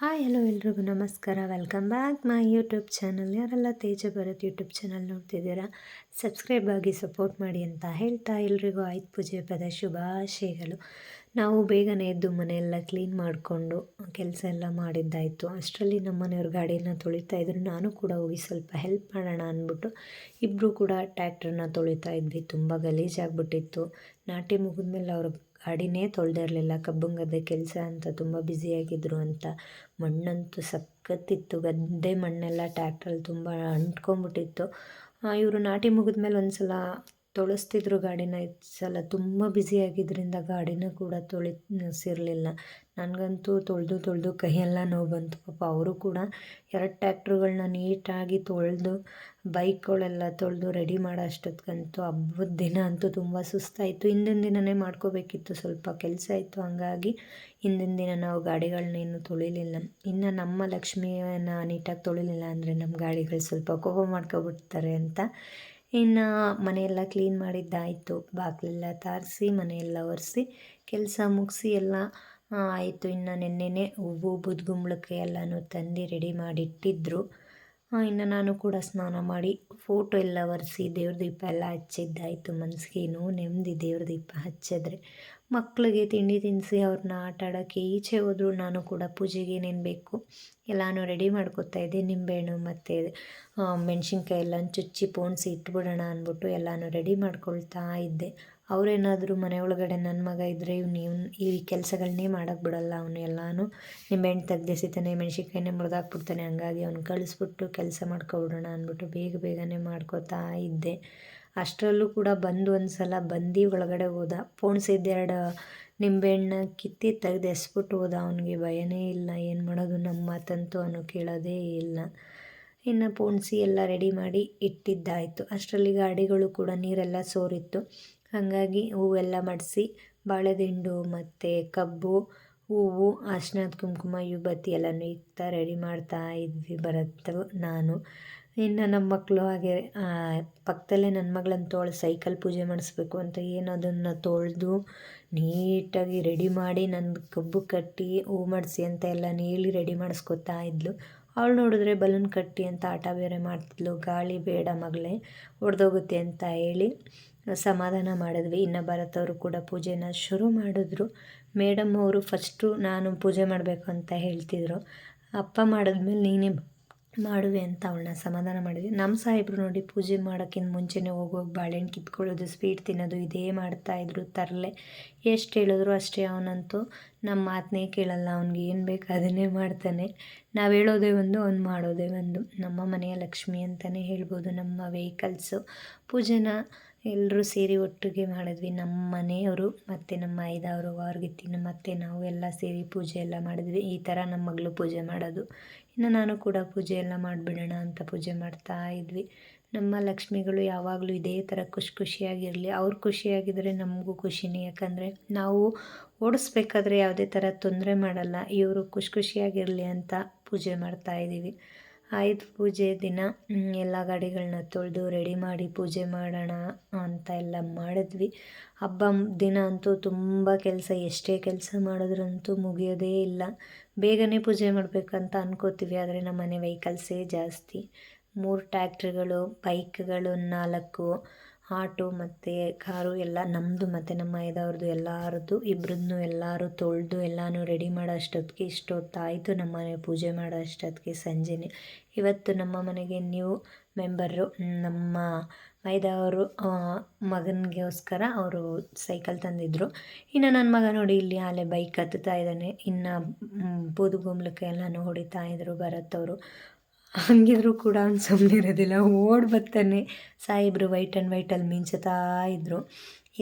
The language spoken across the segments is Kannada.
ಹಾಯ್, ಹಲೋ ಎಲ್ರಿಗೂ ನಮಸ್ಕಾರ. Welcome back my YouTube channel ಯಾರೆಲ್ಲ ತೇಜ ಭರತ್ ಯೂಟ್ಯೂಬ್ ಚಾನಲ್ ನೋಡ್ತಿದ್ದೀರಾ ಸಬ್ಸ್ಕ್ರೈಬ್ ಆಗಿ ಸಪೋರ್ಟ್ ಮಾಡಿ ಅಂತ ಹೇಳ್ತಾ ಎಲ್ರಿಗೂ ಆಯ್ತು. ಪೂಜೆ ಪದ ಶುಭಾಶಯಗಳು. ನಾವು ಬೇಗನೆ ಎದ್ದು ಮನೆಯೆಲ್ಲ ಕ್ಲೀನ್ ಮಾಡಿಕೊಂಡು ಕೆಲಸ ಎಲ್ಲ ಮಾಡಿದ್ದಾಯಿತು. ಅಷ್ಟರಲ್ಲಿ ನಮ್ಮ ಮನೆಯವ್ರ ಗಾಡಿನ ತೊಳಿತಾ ಇದ್ರು. ನಾನು ಕೂಡ ಹೋಗಿ ಸ್ವಲ್ಪ ಹೆಲ್ಪ್ ಮಾಡೋಣ ಅಂದ್ಬಿಟ್ಟು ಇಬ್ಬರು ಕೂಡ ಟ್ಯಾಕ್ಟ್ರನ್ನ ತೊಳಿತಾ ಇದ್ವಿ. ತುಂಬ ಗಲೀಜಾಗ್ಬಿಟ್ಟಿತ್ತು. ನಾಟಿ ಮುಗಿದ್ಮೇಲೆ ಅವ್ರ ಗಾಡಿನೇ ತೊಳೆದೇ ಇರಲಿಲ್ಲ ಕಬ್ಬನ್ ಗದ್ದೆ ಕೆಲಸ ಅಂತ ತುಂಬ ಬ್ಯುಸಿಯಾಗಿದ್ದರು ಅಂತ. ಮಣ್ಣಂತೂ ಸಖತ್ತಿತ್ತು ಗದ್ದೆ ಮಣ್ಣೆಲ್ಲ ಟ್ಯಾಕ್ಟ್ರಲ್ಲಿ ತುಂಬ ಅಂಟ್ಕೊಂಬಿಟ್ಟಿತ್ತು ಇವರು ನಾಟಿ ಮುಗಿದ್ಮೇಲೆ ಒಂದು ಸಲ ತೊಳಸ್ತಿದ್ರು ಗಾಡಿನ. ಸಲ ತುಂಬ ಬ್ಯುಸಿಯಾಗಿದ್ದರಿಂದ ಗಾಡಿನ ಕೂಡ ತೊಳಿಸಿರಲಿಲ್ಲ ನನಗಂತೂ ತೊಳೆದು ತೊಳೆದು ಕೈಯೆಲ್ಲ ನೋವು ಬಂತು. ಪಾಪ ಅವರು ಕೂಡ ಎರಡು ಟ್ಯಾಕ್ಟ್ರುಗಳನ್ನ ನೀಟಾಗಿ ತೊಳೆದು, ಬೈಕ್ಗಳೆಲ್ಲ ತೊಳೆದು ರೆಡಿ ಮಾಡೋ ಅಷ್ಟೊತ್ತಿಗಂತೂ ಹಬ್ಬದ ದಿನ ಅಂತೂ ತುಂಬ ಸುಸ್ತಾಯಿತು. ಹಿಂದಿನ ದಿನವೇ ಮಾಡ್ಕೋಬೇಕಿತ್ತು. ಸ್ವಲ್ಪ ಕೆಲಸ ಇತ್ತು. ಹಂಗಾಗಿ ಹಿಂದಿನ ದಿನ ನಾವು ಗಾಡಿಗಳನ್ನೇನು ತೊಳಿಲಿಲ್ಲ. ಇನ್ನು ನಮ್ಮ ಲಕ್ಷ್ಮಿಯನ್ನು ನೀಟಾಗಿ ತೊಳಿಲಿಲ್ಲ ಅಂದರೆ ನಮ್ಮ ಗಾಡಿಗಳು ಸ್ವಲ್ಪ ಕೋಪ ಮಾಡ್ಕೊಬಿಡ್ತಾರೆ ಅಂತ ಇನ್ನು ಮನೆಯೆಲ್ಲ ಕ್ಲೀನ್ ಮಾಡಿದ್ದಾಯಿತು. ಬಾಗಿಲೆಲ್ಲ ತಾರಿಸಿ, ಮನೆಯೆಲ್ಲ ಒರೆಸಿ, ಕೆಲಸ ಮುಗಿಸಿ ಎಲ್ಲ ಆಯಿತು. ಇನ್ನು ನೆನ್ನೆನೇ ಹೂವು, ಬುದ್ಗುಂಬಳಕ್ಕೆ ಎಲ್ಲನೂ ತಂದು ರೆಡಿ ಮಾಡಿಟ್ಟಿದ್ದರು ಇನ್ನು ನಾನು ಕೂಡ ಸ್ನಾನ ಮಾಡಿ ಫೋಟೋ ಎಲ್ಲ ಒರೆಸಿ ದೇವ್ರ ದೀಪ ಎಲ್ಲ ಹಚ್ಚಿದ್ದಾಯಿತು. ಮನಸ್ಸಿಗೇನು ನೆಮ್ಮದಿ ದೇವ್ರ ದೀಪ ಹಚ್ಚಿದ್ರೆ. ಮಕ್ಕಳಿಗೆ ತಿಂಡಿ ತಿನಿಸಿ ಅವ್ರನ್ನ ಆಟ ಆಡೋಕ್ಕೆ ಈಚೆ ಹೋದರೂ ನಾನು ಕೂಡ ಪೂಜೆಗೆ ಏನೇನು ಬೇಕು ಎಲ್ಲನೂ ರೆಡಿ ಮಾಡ್ಕೊತಾ ಇದ್ದೆ. ನಿಂಬೆಹಣ್ಣು ಮತ್ತು ಮೆಣಸಿನ್ಕಾಯಿ ಎಲ್ಲ ಚುಚ್ಚಿ ಪೋಣಿಸಿ ಇಟ್ಬಿಡೋಣ ಅಂದ್ಬಿಟ್ಟು ಎಲ್ಲನೂ ರೆಡಿ ಮಾಡ್ಕೊಳ್ತಾ ಇದ್ದೆ. ಅವರೇನಾದರೂ ಮನೆ ಒಳಗಡೆ ನನ್ನ ಮಗ ಇದ್ದರೆ ಇವ್ನು ಇವ್ನು ಈ ಕೆಲಸಗಳನ್ನೇ ಮಾಡೋಕ್ಕೆ ಬಿಡೋಲ್ಲ. ಅವನು ಎಲ್ಲನೂ ನಿಂಬೆಹಣ್ಣು ತೆಗ್ದೆಸಿತಾನೆ, ಮೆಣಸಿನ್ಕಾಯಿನೇ ಮುರಿದಾಕ್ಬಿಡ್ತಾನೆ. ಹಂಗಾಗಿ ಅವ್ನು ಕಳಿಸ್ಬಿಟ್ಟು ಕೆಲಸ ಮಾಡ್ಕೊಬಿಡೋಣ ಅಂದ್ಬಿಟ್ಟು ಬೇಗ ಬೇಗನೆ ಮಾಡ್ಕೋತಾ ಇದ್ದೆ. ಅಷ್ಟರಲ್ಲೂ ಕೂಡ ಬಂದು ಒಂದು ಸಲ ಬಂದು ಒಳಗಡೆ ಹೋದ. ಪೋಣಿಸಿದ್ದೆರಡು ನಿಂಬೆಹಣ್ಣ ಕಿತ್ತಿ ತೆಗೆದು ಎಸ್ಬಿಟ್ಟು ಹೋದ. ಅವನಿಗೆ ಭಯನೇ ಇಲ್ಲ. ಏನು ಮಾಡೋದು ನಮ್ಮ ಮಾತಂತೂ ಅವನು ಕೇಳೋದೇ ಇಲ್ಲ. ಇನ್ನು ಪೋಣಿಸಿ ಎಲ್ಲ ರೆಡಿ ಮಾಡಿ ಇಟ್ಟಿದ್ದಾಯಿತು. ಅಷ್ಟರಲ್ಲಿ ಗಾಡಿಗಳು ಕೂಡ ನೀರೆಲ್ಲ ಸೋರಿತ್ತು. ಹಾಗಾಗಿ ಹೂವೆಲ್ಲ ಮಡಿಸಿ ಬಾಳೆದಿಂಡು ಮತ್ತು ಕಬ್ಬು, ಹೂವು ಅರ್ಶಿನದ ಕುಂಕುಮ ಯುಬತಿ ಎಲ್ಲನೂ ಇಕ್ತಾ ರೆಡಿ ಮಾಡ್ತಾ ಇದ್ವಿ ಬರತ್ತವು ನಾನು. ಇನ್ನು ನಮ್ಮ ಮಕ್ಕಳು ಹಾಗೆ ಪಕ್ಕದಲ್ಲೇ ನನ್ನ ಮಗಳನ್ನ ತೋಳು ಸೈಕಲ್ ಪೂಜೆ ಮಾಡಿಸ್ಬೇಕು ಅಂತ ಏನು ಅದನ್ನು ತೊಳೆದು ನೀಟಾಗಿ ರೆಡಿ ಮಾಡಿ ನನ್ನ ಕಬ್ಬು ಕಟ್ಟಿ ಹೂ ಮಾಡಿಸಿ ಅಂತ ಎಲ್ಲ ನೀಳಿ ರೆಡಿ ಮಾಡಿಸ್ಕೊತಾ ಇದ್ಲು. ಅವಳು ನೋಡಿದ್ರೆ ಬಲೂನ್ ಕಟ್ಟಿ ಅಂತ ಆಟ ಬೇರೆ ಮಾಡ್ತಿದ್ಲು. ಗಾಳಿ ಬೇಡ ಮಗಳೇ, ಒಡೆದೋಗುತ್ತೆ ಅಂತ ಹೇಳಿ ಸಮಾಧಾನ ಮಾಡಿದ್ವಿ. ಇನ್ನು ಭರತವರು ಕೂಡ ಪೂಜೆನ ಶುರು ಮಾಡಿದ್ರು. ಮೇಡಮ್ ಅವರು ಫಸ್ಟು ನಾನು ಪೂಜೆ ಮಾಡಬೇಕು ಅಂತ ಹೇಳ್ತಿದ್ರು. ಅಪ್ಪ ಮಾಡಿದ್ಮೇಲೆ ನೀನೇ ಮಾಡುವೆ ಅಂತ ಅವಳನ್ನ ಸಮಾಧಾನ ಮಾಡಿದ್ವಿ. ನಮ್ಮ ಸಾಹೇಬರು ನೋಡಿ ಪೂಜೆ ಮಾಡೋಕ್ಕಿಂತ ಮುಂಚೆನೇ ಹೋಗೋಗಿ ಬಾಳೆಹಣ್ಣು ಕಿತ್ಕೊಳ್ಳೋದು, ಸ್ವೀಟ್ ತಿನ್ನೋದು ಇದೇ ಮಾಡ್ತಾಯಿದ್ರು ತರಲೆ. ಎಷ್ಟು ಹೇಳಿದ್ರು ಅಷ್ಟೇ ಅವನಂತೂ. ನಮ್ಮ ಮಾತನ್ನೇ ಕೇಳಲ್ಲ, ಅವನಿಗೆ ಏನು ಬೇಕು ಅದನ್ನೇ ಮಾಡ್ತಾನೆ. ನಾವು ಹೇಳೋದೇ ಒಂದು, ಅವ್ನು ಮಾಡೋದೇ ಒಂದು. ನಮ್ಮ ಮನೆಯ ಲಕ್ಷ್ಮಿ ಅಂತಲೇ ಹೇಳ್ಬೋದು ನಮ್ಮ ವೆಹಿಕಲ್ಸು ಪೂಜೆನ ಎಲ್ಲರೂ ಸೇರಿ ಒಟ್ಟಿಗೆ ಮಾಡಿದ್ವಿ. ನಮ್ಮ ಮನೆಯವರು ಮತ್ತು ನಮ್ಮ ಐದವರು ತಿನ್ನು ಮತ್ತು ನಾವು ಎಲ್ಲ ಸೇರಿ ಪೂಜೆ ಎಲ್ಲ ಮಾಡಿದ್ವಿ. ಈ ಥರ ನಮ್ಮ ಮಗಳು ಪೂಜೆ ಮಾಡೋದು. ಇನ್ನು ನಾನು ಕೂಡ ಪೂಜೆ ಎಲ್ಲ ಮಾಡಿಬಿಡೋಣ ಅಂತ ಪೂಜೆ ಮಾಡ್ತಾ ಇದ್ವಿ. ನಮ್ಮ ಲಕ್ಷ್ಮಿಗಳು ಯಾವಾಗಲೂ ಇದೇ ಥರ ಖುಷಿ ಖುಷಿಯಾಗಿರಲಿ. ಅವ್ರು ಖುಷಿಯಾಗಿದ್ದರೆ ನಮಗೂ ಖುಷಿನೇ. ಯಾಕಂದರೆ ನಾವು ಓಡಿಸ್ಬೇಕಾದ್ರೆ ಯಾವುದೇ ಥರ ತೊಂದರೆ ಮಾಡಲ್ಲ. ಇವರು ಖುಷಿ ಖುಷಿಯಾಗಿರಲಿ ಅಂತ ಪೂಜೆ ಮಾಡ್ತಾ ಇದ್ದೀವಿ. ಆಯುಧ ಪೂಜೆ ದಿನ. ಎಲ್ಲ ಗಾಡಿಗಳನ್ನ ತೊಳೆದು ರೆಡಿ ಮಾಡಿ ಪೂಜೆ ಮಾಡೋಣ ಅಂತ ಎಲ್ಲ ಮಾಡಿದ್ವಿ. ಹಬ್ಬ ದಿನ ಅಂತೂ ತುಂಬ ಕೆಲಸ. ಎಷ್ಟೇ ಕೆಲಸ ಮಾಡಿದ್ರಂತೂ ಮುಗಿಯೋದೇ ಇಲ್ಲ. ಬೇಗನೆ ಪೂಜೆ ಮಾಡಬೇಕಂತ ಅಂದ್ಕೋತೀವಿ ಆದರೆ ನಮ್ಮ ಮನೆ ವೆಹಿಕಲ್ಸೇ ಜಾಸ್ತಿ. ಮೂರು ಟ್ಯಾಕ್ಟ್ರುಗಳು ಬೈಕ್ಗಳು ನಾಲ್ಕು. ಆಟೋ ಮತ್ತು ಕಾರು ಎಲ್ಲ ನಮ್ಮದು ಮತ್ತು ನಮ್ಮ ಐದವ್ರದ್ದು ಎಲ್ಲರದ್ದು ಇಬ್ಬರದ್ದು ಎಲ್ಲರೂ ತೊಳೆದು ಎಲ್ಲನೂ ರೆಡಿ ಮಾಡೋ ಅಷ್ಟೊತ್ತಿಗೆ ಇಷ್ಟೊತ್ತಾಯಿತು ನಮ್ಮ ಮನೆ ಪೂಜೆ ಮಾಡೋ ಅಷ್ಟೊತ್ತಿಗೆ ಸಂಜೆನೆ. ಇವತ್ತು ನಮ್ಮ ಮನೆಗೆ ನ್ಯೂ ಮೆಂಬರು ನಮ್ಮ ಮೈದವರು ಮಗನಿಗೋಸ್ಕರ ಅವರು ಸೈಕಲ್ ತಂದಿದ್ದರು ಇನ್ನು ನನ್ನ ಮಗ ನೋಡಿ ಇಲ್ಲಿ ಆಲೆ ಬೈಕ್ ಹತ್ತುತ್ತಾ ಇದ್ದಾನೆ. ಇನ್ನು ಬೂದುಗುಂಬ್ಲಕ್ಕೆ ಎಲ್ಲನೂ ಹೊಡಿತಾ ಇದ್ದರು ಭರತ್ ಅವರು. ಹಂಗಿದ್ರು ಕೂಡ ಅವ್ನು ಸುಮ್ಮನೆ ಇರೋದಿಲ್ಲ ಓಡ್ ಬರ್ತಾನೆ. ಸಾಯಿಬ್ರು ವೈಟ್ ಆ್ಯಂಡ್ ವೈಟಲ್ಲಿ ಮಿಂಚುತ್ತಾ ಇದ್ದರು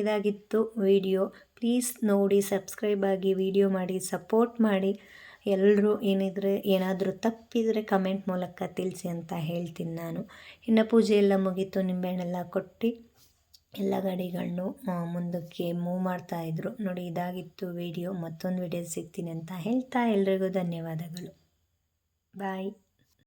ಇದಾಗಿತ್ತು ವಿಡಿಯೋ ಪ್ಲೀಸ್ ನೋಡಿ ಸಬ್ಸ್ಕ್ರೈಬ್ ಆಗಿ ವಿಡಿಯೋ ಮಾಡಿ ಸಪೋರ್ಟ್ ಮಾಡಿ. ಎಲ್ಲರೂ ಏನಿದ್ರೆ, ಏನಾದರೂ ತಪ್ಪಿದರೆ ಕಮೆಂಟ್ ಮೂಲಕ ತಿಳಿಸಿ ಅಂತ ಹೇಳ್ತೀನಿ ನಾನು. ಇನ್ನು ಪೂಜೆ ಎಲ್ಲ ಮುಗೀತು. ನಿಂಬೆಹಣ್ಣೆಲ್ಲ ಕೊಟ್ಟು ಎಲ್ಲ ಗಾಡಿಗಳನ್ನು ಮುಂದಕ್ಕೆ ಮೂವ್ ಮಾಡ್ತಾಯಿದ್ರು ನೋಡಿ, ಇದಾಗಿತ್ತು ವಿಡಿಯೋ ಮತ್ತೊಂದು ವಿಡಿಯೋ ಸಿಗ್ತೀನಿ ಅಂತ ಹೇಳ್ತಾ ಎಲ್ರಿಗೂ ಧನ್ಯವಾದಗಳು. ಬಾಯ್